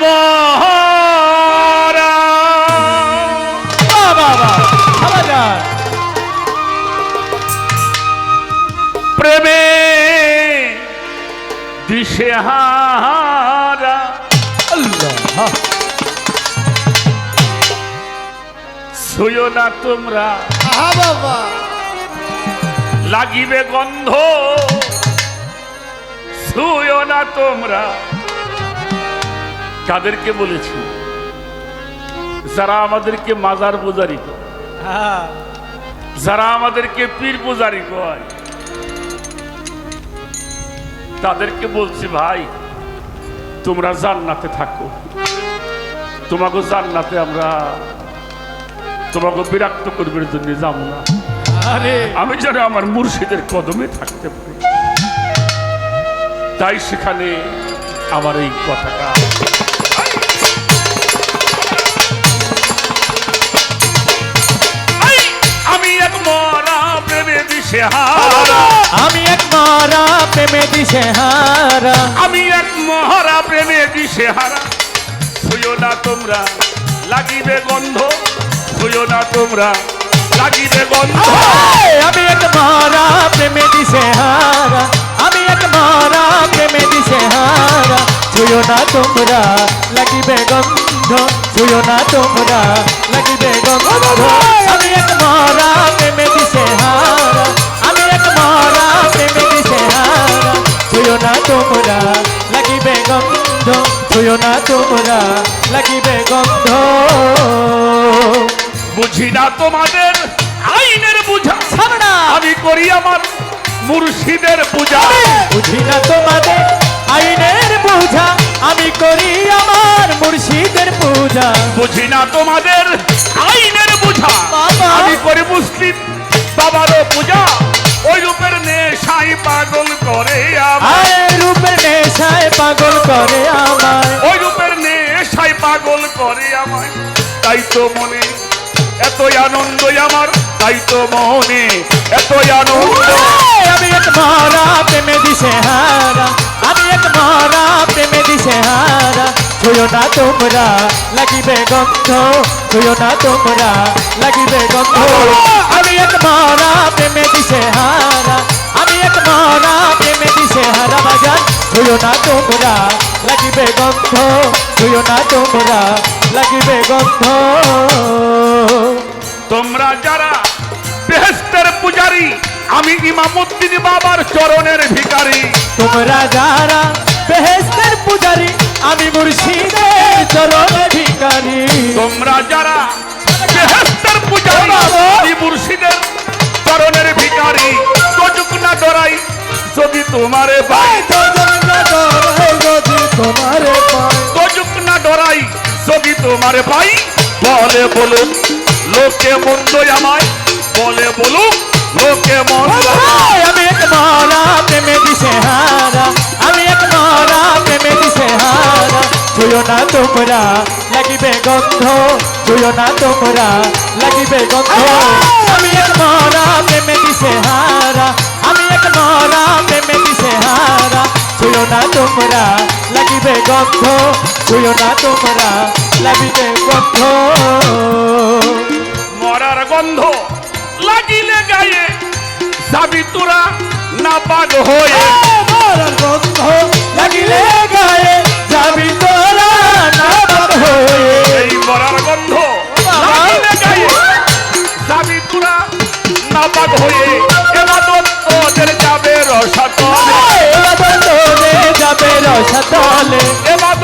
মহারা। প্রেমে দিশেহারা আল্লাহ। না তোমরা। বাবা। লাগিবে গন্ধ। ছুঁয়ো না তোমরা। কাদেরকে বলেছি? যারা আমাদেরকে মাজার পূজারি করে হ্যাঁ। যারা আমাদেরকে পীর পূজারি কয়। তাদেরকে বলছি ভাই তোমরা জান্নাতে থাকো। তোমাকে জান্নাতে আমরা তোমাকে বিরক্ত করবার জন্য যাব না। আরে। আমি যেন আমার মুর্শিদের কদমে থাকতে পারি। তাই সেখানে আমার এই কথাটা প্রেমে হারা আমি এক মারা প্রেমে দিশে হারা আমি এক মহারা প্রেমে দিশে হারা ছুঁয়ো না তোমরা লাগিবে গন্ধ। ছুঁয়ো না তোমরা লাগিবে গন্ধ। ছুঁয়ো না তোমরা লাগিবে গন্ধ ছুঁয়ো না তোমরা লাগিবে গন্ধ। আমি এক মারা প্রেমে দিশে হারা আমি এক মারা প্রেমে দিশে হারা ছুঁয়ো না তোমরা লাগিবে গন্ধ ছুঁয়ো না তোমরা লাগিবে গন্ধ। বুঝি না তোমাদের আইনের বুঝা। আমি করি আমার মুর্শিদের পূজা। বুঝি না তোমাদের বুঝি। না তোমাদের আইনের বুঝা। বাবা। আমি করি মুসলিম বাবারও পূজা। ওই রূপের নেশাই পাগল করে আমার। আয় রূপের নেশায় পাগল করে আমায় ওই রূপের নেশাই পাগল করে আমায়। তাই তো মনে এতই আনন্দ আমার। তাই তো মনে এতই আনন্দ। আমি এক মারা প্রেমে দিশে হারা আমি এক মারা প্রেমে দিশে হারা ছুঁয়ো না তোমরা লাগিবে গন্ধ। ছুঁয়ো না তোমরা লাগিবে গন্ধ। আমি এক মারা প্রেমে দিশে হারা আমি এক মারা প্রেমে দিশে হারা বাজার ছুঁয়ো না তোমরা লাগিবে গন্ধ। ছুঁয়ো না তোমরা লাগিবে গন্ধ। তোমরা যারা বেহেস্তের পূজারি আমি ইমামুদ্দিন বাবার চরণের ভিখারি। তোমরা যারা বেহেস্তের পূজারি আমি মুর্শিদের চরণে ভিকারি তোমরা যারা বেহেস্তের পূজারি আমি মুর্শিদের চরণের ভিখারি। তজুক না ডরাই যদি তোমারে পাই তোমারে পায়। তজুক না ডরাই যদি তোমারে পাই। বলে বলুন লোকে মন্দ আমায়। বলে বলুন লোকে মন্দ আমি এক মারা প্রেমে দিশে হারা আমি এক মারা প্রেমে দিশে হারা ছুঁয়ো না তোমরা লাগিবে গন্ধ ছুঁয়ো না তোমরা লাগিবে গন্ধ আমি এক মারা প্রেমে দিশে হারা আমি এক মারা প্রেমে দিশে হারা ছুঁয়ো না তোমরা লাগিবে গন্ধ ছুঁয়ো না তোমরা লাগিবে গন্ধ মরার গন্ধ লাগিলে গায়ে যাবি তোরা না পাগ হয়ে মরার গন্ধ লাগিলে যাবে রসাতলে তোদের